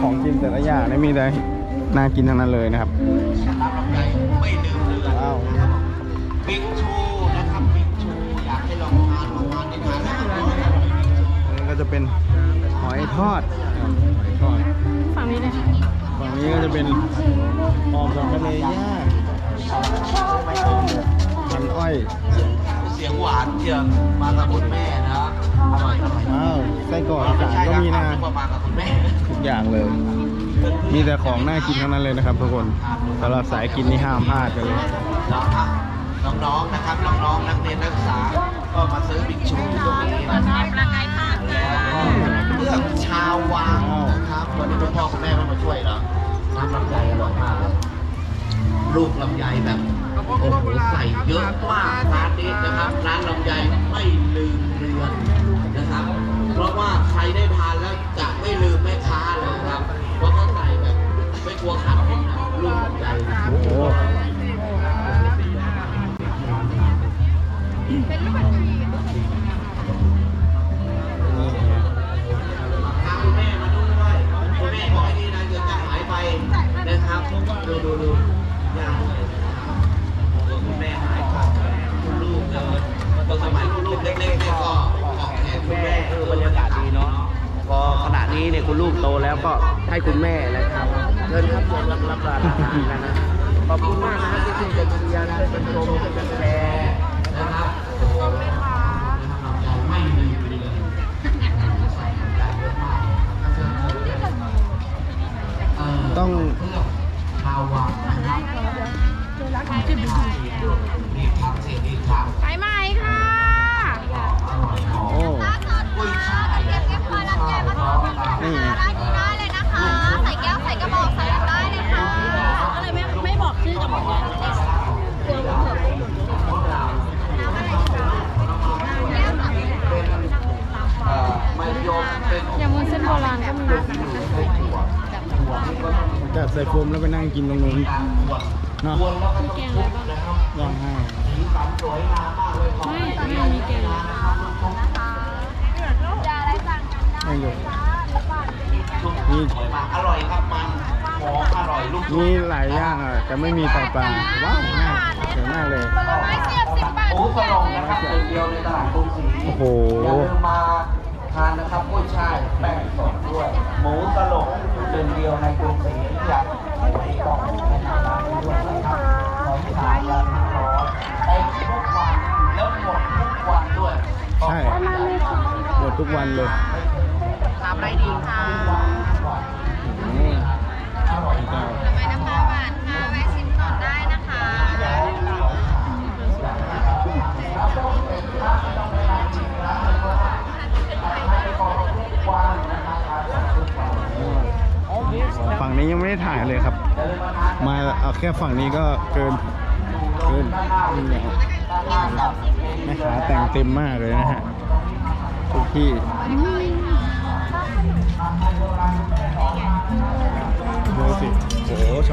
ของกินแต่ละอย่างนี่มีแต่น่ากินทั้งนั้นเลยนะครับน้ำลำไยไม่ลืมเรือนว้าวบิ๊กชูนะครับบิ๊กชูอยากให้ลองทานลองทานในทานแล้วอันนี้ก็จะเป็นหอยทอดนะครับหอยทอดฝั่งนี้เลยฝั่งนี้ก็จะเป็นปอมกับทะเลย่างพันอ้อย เสียงหวานเชียวมากับคุณแม่นะ อร่อยอร่อยอ้าวไส้กรอกอีสานก็มีนะทุกอย่างเลย มีแต่ของน่ากินทั้งนั้นเลยนะครับทุกคนสำหรับสายกินนี่ห้ามพลาดกันเลยน้องๆนะครับน้องๆนักเรียนนักศึกษาก็มาซื้อบิ๊กชูตรงนี้นะครับประกายภาคแล้วเลือกชาววังนะครับวันนี้คุณพ่อคุณแม่ไม่มาช่วยเหรอน้ำลำไยอร่อยมากเลยลูกลำไยแบบโอ้โหใส่เยอะมากร้านนี้นะครับร้านลำไยไม่ คุณลูกโตแล้วก็ให้คุณแม่นะครับเชิญครับเชิญรับรับประทานอาหารนะนะขอบคุณมากนะครับที่ช่วยกันเชียร์ช่วยกันชมช่วยกันแชร์นะครับไม่ลืมเลยเต้องชาวะไปใหม่ค่ะ นนี่ ร้านนี้ได้เลยนะคะ ใส่แก้วใส่กระบอกใส่ได้เลยค่ะก็เลยไม่ไม่บอกชื่อกับหมดเลยกลัวมันเถอะน้ำอะไรคะแก้วสามเอ่อมะยมเป็นยำวุ้นเส้นโบราณก็มีจัดใส่โฟมแล้วไปนั่งกินตรงนู้นเนาะแกงอะไรบ้างร้องไห้ไม่ไม่มีแกงจะอะไรสั่งกันได้ ไม่อยู่นี่ นี่อร่อยครับมันหอมอร่อยลูกมีหลายอย่างอะแต่ไม่มีไตปลาว้าวน่าเจ๋งมากเลยผลไม้เสียบสิบบาทหมูสลงนะครับเป็นเดียวในตลาดกรุงศรีโอ้โหอย่าลืมมาทานนะครับกุ้ยช่ายแป้งสดด้วยหมูสลงเป็นเดียวในกรุงศรีอยากไปลองในร้านนี้ด้วยนะครับของทานราคาร้อยเต็มทุกวันแล้วหมดทุกวันด้วยใช่หมดทุกวันเลยทำอะไรดีค่ะอืมเจ้า ผลไม้น้ำปลาหวานค่ะแวะชิมก่อนได้นะคะฝั่งนี้ยังไม่ได้ถ่ายเลยครับ มาเอาแค่ฝั่งนี้ก็เกินเกินนี่แหละครับแม่ค้าแต่งเต็มมากเลยนะฮะทุกที่ สิโอ้โหเ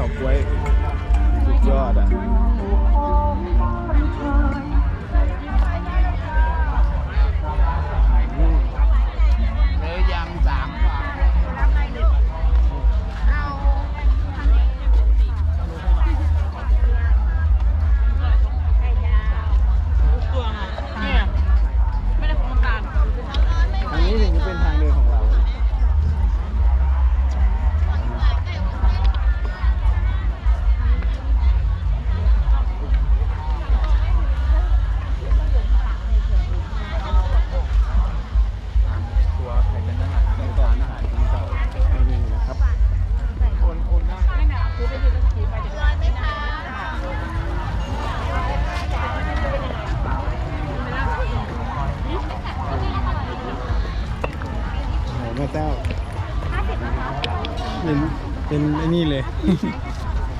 เป็นไอ้นี่เลย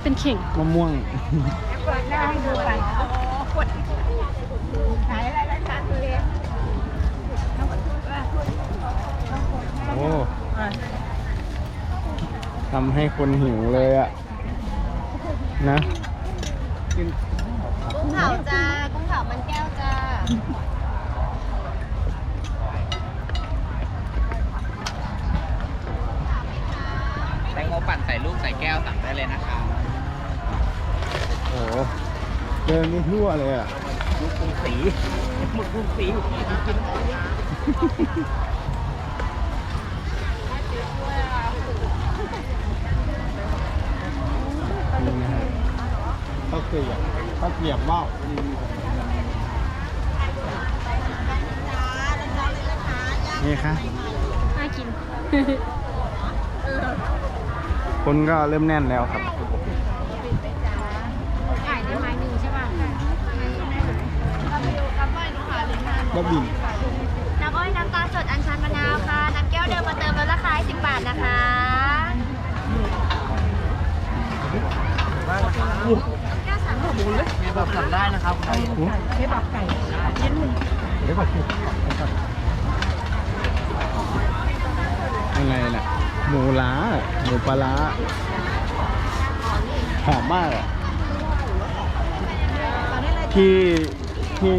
เป็นเข่งมะม่วงโอ้ทำให้คนหิวเลยอะนะกินกุ้งเผาจ้า กุ้งเผามันแก้วจ้า รูปใส่แก้วสั่งได้เลยนะคะโอ้โหเดินไม่ทั่วเลยอะ ลูกกรุงศรีหมึกกรุงศรีนี่นะฮะข้าวเกลียบข้าวเกลียบว่าวนี่ค่ะน่ากิน คนก็เริ่มแน่นแล้วครับไก่ได้ไม้หนึ่งใช่ป่ะก็บินน้ำอ้อยน้ำตาลสดอัญชันมะนาวค่ะ น้ำแก้วเดิมมาเติมลดราคา10บาทนะคะแก้วสามมูลเลยแบบสั่งได้นะครับใครเดี๋ยวก่อนเดี๋ยวก่อนอะไรน่ะ หมูล้าหมูปลาร้าหอมมากอะที่ที่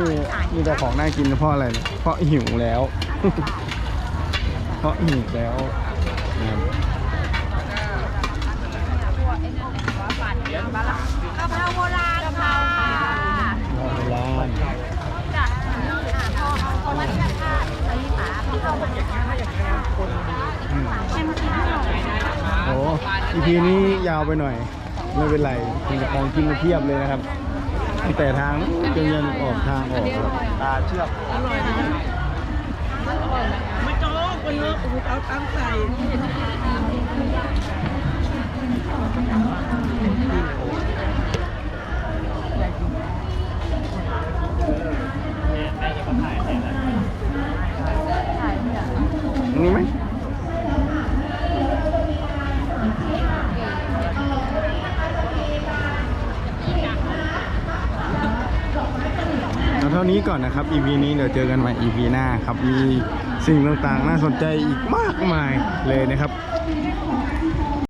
มีแต่ของน่ากินเพราะอะไรเนี่ยเพราะหิวแล้ว เพราะหิวแล้วนะครับกะเพราโบราณ อ้อีพีนี้ยาวไปหน่อย ไม่เป็นไรมีแต่ของกินมาเพียบเลยนะครับตั้งแต่ทางจนยันออกทางออกครับตาเชือกไม่โจ๊กไปเถอะโอ้โหเอาตั้งใส่ อันนี้ไหมเอาเท่านี้ก่อนนะครับ EP นี้เดี๋ยวเจอกันใหม่ EP หน้าครับ มีสิ่งต่างๆ น่าสนใจอีกมากมายเลยนะครับ